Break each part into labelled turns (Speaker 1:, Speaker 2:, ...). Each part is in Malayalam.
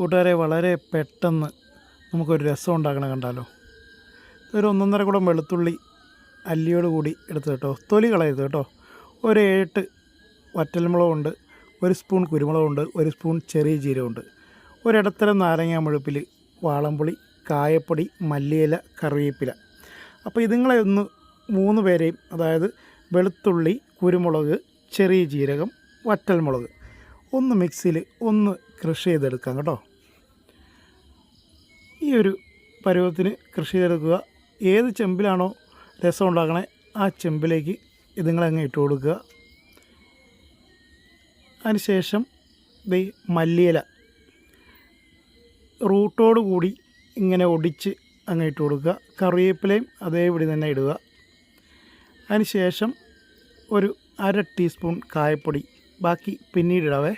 Speaker 1: കൂട്ടുകാരെ വളരെ പെട്ടെന്ന് നമുക്കൊരു രസം ഉണ്ടാക്കണ കണ്ടാലോ? ഒരു ഒന്നൊന്നര കൂടം വെളുത്തുള്ളി അല്ലിയോട് കൂടി എടുത്ത് കേട്ടോ. തൊലി കളയരുത് കേട്ടോ. ഒരു ഏട്ട് വറ്റൽമുളകുണ്ട് ഒരു സ്പൂൺ കുരുമുളകുണ്ട് ഒരു സ്പൂൺ ചെറിയ ജീരകമുണ്ട്. ഒരിടത്തരം നാരങ്ങ മുഴുപ്പിൽ വാളംപുളി കായപ്പൊടി മല്ലിയില കറിവേപ്പില. അപ്പോൾ ഇതുങ്ങളെ ഒന്ന് മൂന്ന് പേരെയും അതായത് വെളുത്തുള്ളി കുരുമുളക് ചെറിയ ജീരകം വറ്റൽമുളക് ഒന്ന് മിക്സിയിൽ ഒന്ന് കൃഷി ചെയ്തെടുക്കാം കേട്ടോ. ഒരു പരുവത്തിന് കൃഷി ചെയ്തെടുക്കുക. ഏത് ചെമ്പിലാണോ രസം ഉണ്ടാക്കണേ ആ ചെമ്പിലേക്ക് ഇതുങ്ങളങ്ങ് ഇട്ട് കൊടുക്കുക. അതിനുശേഷം ഇത് മല്ലിയില റൂട്ടോട് കൂടി ഇങ്ങനെ ഒടിച്ച് അങ്ങ് ഇട്ട് കൊടുക്കുക. കറിവേപ്പിലയും അതേപടി തന്നെ ഇടുക. അതിനുശേഷം ഒരു അര ടീസ്പൂൺ കായപ്പൊടി ബാക്കി പിന്നീട് ഇടാവേ.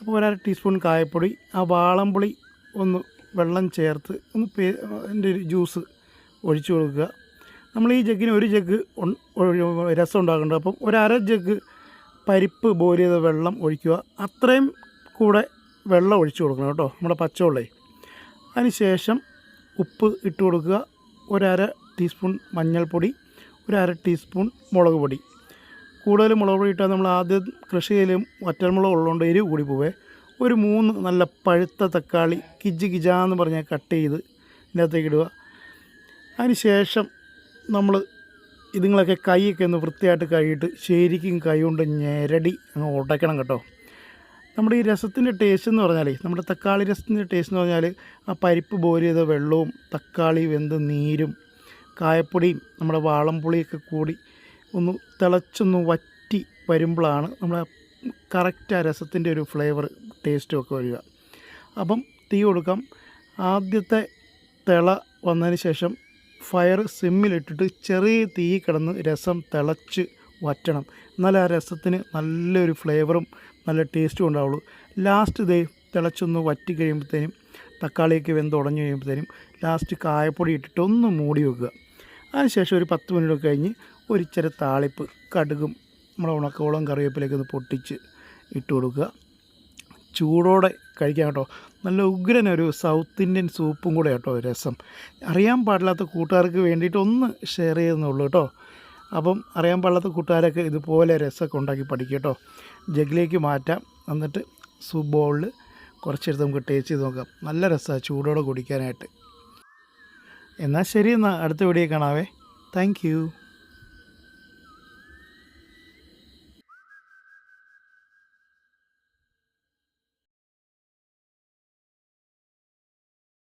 Speaker 1: അപ്പോൾ ഒരു അര ടീസ്പൂൺ കായപ്പൊടി ആ വാളംപുളി ഒന്ന് വെള്ളം ചേർത്ത് ഒന്ന് പേ അതിന്റെ ജ്യൂസ് ഒഴിച്ചു കൊടുക്കുക. നമ്മൾ ഈ ജഗ്ഗിന് ഒരു ജഗ്ഗ് രസം ഉണ്ടാക്കേണ്ടത് അപ്പം ഒരര ജഗ്ഗ് പരിപ്പ് ബോയിൽ ചെയ്ത വെള്ളം ഒഴിക്കുക. അത്രയും കൂടെ വെള്ളം ഒഴിച്ചു കൊടുക്കണം കേട്ടോ നമ്മുടെ പച്ചവെള്ളേ. അതിനുശേഷം ഉപ്പ് ഇട്ട് കൊടുക്കുക. ഒരര ടീസ്പൂൺ മഞ്ഞൾപ്പൊടി ഒരര ടീസ്പൂൺ മുളക് പൊടി. കൂടുതൽ മുളക് പൊടി ഇട്ടാൽ നമ്മൾ ആദ്യം കൃഷി ചെയ്യലും വറ്റൽമുളക് ഉള്ളതുകൊണ്ട് എരിവ് കൂടി പോവേ. ഒരു മൂന്ന് നല്ല പഴുത്ത തക്കാളി കിജ് കിജാന്ന് പറഞ്ഞാൽ കട്ട് ചെയ്ത് ഇതിനകത്തേക്ക് ഇടുക. അതിന് ശേഷം നമ്മൾ ഇതുങ്ങളൊക്കെ കൈയൊക്കെ ഒന്ന് വൃത്തിയായിട്ട് കഴുകിയിട്ട് ശരിക്കും കൈ കൊണ്ട് ഞെരടി അങ്ങ് ഉടയ്ക്കണം കേട്ടോ. നമ്മുടെ ഈ രസത്തിന്റെ ടേസ്റ്റ് എന്ന് പറഞ്ഞാൽ നമ്മുടെ തക്കാളി രസത്തിന്റെ ടേസ്റ്റ് എന്ന് പറഞ്ഞാൽ ആ പരിപ്പ് ബോയിൽ ചെയ്ത വെള്ളവും തക്കാളി വെന്ത് നീരും കായപ്പൊടിയും നമ്മുടെ വാളംപുളിയൊക്കെ കൂടി ഒന്ന് തിളച്ചൊന്ന് വറ്റി വരുമ്പോഴാണ് നമ്മുടെ കറക്റ്റ് ആ രസത്തിന്റെ ഒരു ഫ്ലേവർ ടേസ്റ്റും ഒക്കെ വരിക. അപ്പം തീ കൊടുക്കാം. ആദ്യത്തെ തിള വന്നതിന് ശേഷം ഫയർ സിമ്മിലിട്ടിട്ട് ചെറിയ തീ കിടന്ന് രസം തിളച്ച് വറ്റണം. എന്നാൽ ആ രസത്തിന് നല്ലൊരു ഫ്ലേവറും നല്ല ടേസ്റ്റും ഉണ്ടാവുള്ളൂ. ലാസ്റ്റ് ഇതേ തിളച്ചൊന്ന് വറ്റി കഴിയുമ്പോഴത്തേനും തക്കാളിയൊക്കെ വെന്ത് ഉടഞ്ഞു കഴിയുമ്പോഴത്തേനും ലാസ്റ്റ് കായപ്പൊടി ഇട്ടിട്ട് ഒന്ന് മൂടി വെക്കുക. അതിനുശേഷം ഒരു പത്ത് മിനിറ്റ് കഴിഞ്ഞ് ഒരിച്ചിരി താളിപ്പ് കടുകും നമ്മുടെ ഉണക്കവളം കറിവേപ്പിലേക്ക് ഒന്ന് പൊട്ടിച്ച് ഇട്ട് കൊടുക്കുക. ചൂടോടെ കഴിക്കാം കേട്ടോ. നല്ല ഉഗ്രൻ ഒരു സൗത്ത് ഇന്ത്യൻ സൂപ്പും കൂടെ കേട്ടോ രസം. അറിയാൻ പാടില്ലാത്ത കൂട്ടുകാർക്ക് വേണ്ടിയിട്ട് ഒന്ന് ഷെയർ ചെയ്യുന്നുള്ളൂ കേട്ടോ. അപ്പം അറിയാൻ പാടില്ലാത്ത കൂട്ടുകാരൊക്കെ ഇതുപോലെ രസമൊക്കെ ഉണ്ടാക്കി പഠിക്കുക കേട്ടോ. ജഗ്ഗിലേക്ക് മാറ്റാം. എന്നിട്ട് സൂപ്പ് ബോളിൽ കുറച്ചെടുത്ത് നമുക്ക് ടേസ്റ്റ് ചെയ്ത് നോക്കാം. നല്ല രസമാണ് ചൂടോടെ കുടിക്കാനായിട്ട്. എന്നാൽ ശരി എന്നാൽ അടുത്ത വീഡിയോ കാണാവേ. താങ്ക്